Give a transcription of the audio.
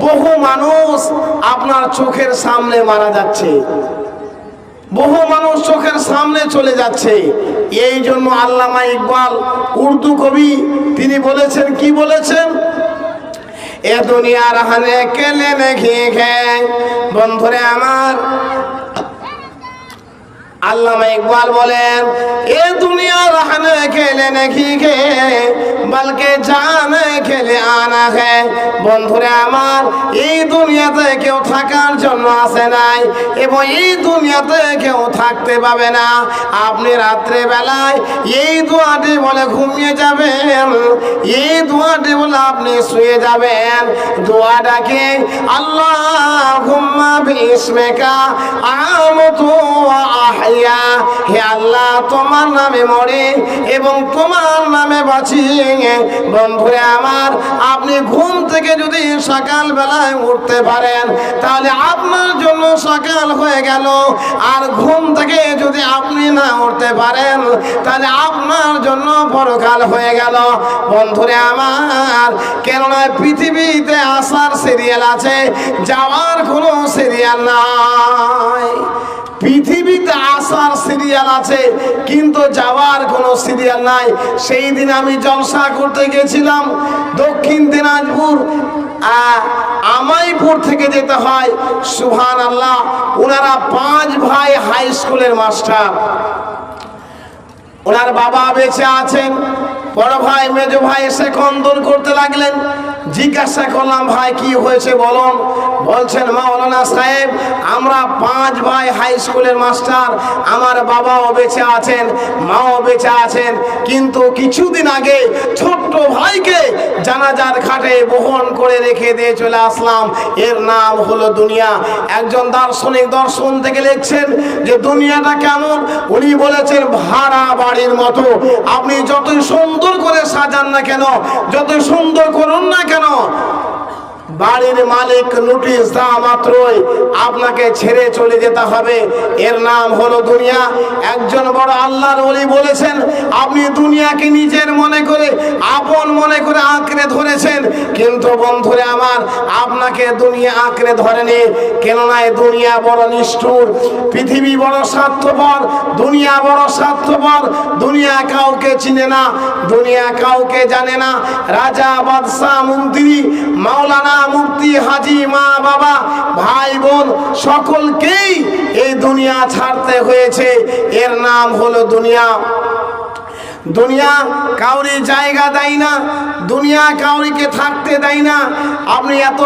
বহু মানুষ আপনার চোখের সামনে মারা যাচ্ছে। বহু মানুষ চোখের সামনে চলে যাচ্ছে। এই জন্য আল্লামা ইকবাল উর্দু কবি, তিনি বলেছেন, কি বলেছেন? এ দুনিয়ার হানে কেলে দেখি খে বন্ধুরে আমার, আল্লামা ইকবাল বলেন, এ দুনিয়ার হানে খেলে নাকি খে বলকে জানে খেলে আনা হে বন্ধুরে আমার, এই দুনিয়াতে কেউ থাকার জন্য আসে নাই এবং এই দুনিয়াতে কেউ থাকতে পাবে না। আপনি রাত্রে বেলায় এই দোয়াটি বলে ঘুমিয়ে যাবেন, এই দোয়াটি বলে আপনি শুয়ে যাবেন। দোয়াটাকে আল্লাহ ঘুম্মা বিস্মেকা, আমতু আহিয়া হে আল্লাহ, তোমার নামে মরে এবং তোমার নামে বাঁচি বন্ধুরে আমার, আপনি ঘুম থেকে যদি সকাল বেলায় উঠতে পারেন, তাহলে আপনার জন্য সকাল হয়ে গেল। আর ঘুম থেকে যদি আপনি না উঠতে পারেন, তাহলে আপনার জন্য পরকাল হয়ে গেল। বন্ধুরে আমার, কেননা পৃথিবীতে আসার সিরিয়াল আছে, যাওয়ার কোনো সিরিয়াল নাই। পৃথিবীতে আসার সিরিয়াল আছে, কিন্তু যাওয়ার কোনো সিরিয়াল নাই। সেই দিন আমি জলসা করতে গেছিলাম দক্ষিণ দিনাজপুর আমাইপুর থেকে যেতে হয়। সুহান আল্লাহ ওনারা পাঁচ ভাই হাই স্কুলের মাস্টার। ওনার বাবা বেঁচে আছেন। বড় ভাই, মেজ ভাই এসে কন্দন করতে লাগলেন। জিজ্ঞাসা করলাম, ভাই, কি হয়েছে বলুন? বলছেন, মাওলানা সাহেব, আমরা পাঁচ ভাই হাই স্কুলের মাস্টার আমার বাবাও বেঁচে আছেন, মাও বেঁচে আছেন। কিন্তু কিছুদিন আগে ছোট্ট ভাইকে জানাজার খাটে বহন করে রেখে দিয়ে চলে আসলাম। এর নাম হলো দুনিয়া। একজন দার্শনিক দর্শন থেকে লিখছেন যে, দুনিয়াটা কেমন? উনি বলেছেন, ভাড়া বাড়ির মতো। আপনি যতই সুন্দর সাজান না কেন? যত সুন্দর করুন না কেন? বাড়ির মালিক নোটিশ দেওয়া মাত্রই আপনাকে ছেড়ে চলে যেতে হবে। এর নাম হলো দুনিয়া। একজন বড় আল্লাহর ওলি বলেছেন, আপনি দুনিয়াকে নিজের মনে করে আপন কিন্তু বন্ধুরে আমার, আপনাকে দুনিয়া আঁকড়ে ধরেনি। কেননা দুনিয়া বড় নিষ্ঠুর, পৃথিবী বড় স্বার্থপর, দুনিয়া বড় স্বার্থপর, দুনিয়া কাউকে চিনে না, দুনিয়া কাউকে জানে না। রাজা, বাদশাহ, মন্ত্রী, মাওলানা মুফতি হাজি, মা, বাবা, ভাই, বোন, সকলকেই এই দুনিয়া ছাড়তে হয়েছে। এর নাম হলো দুনিয়া। দুনিয়া কাউরি জায়গা দেয় না দুনিয়া কাউরিকে থাকতে দেয় না। আপনি এত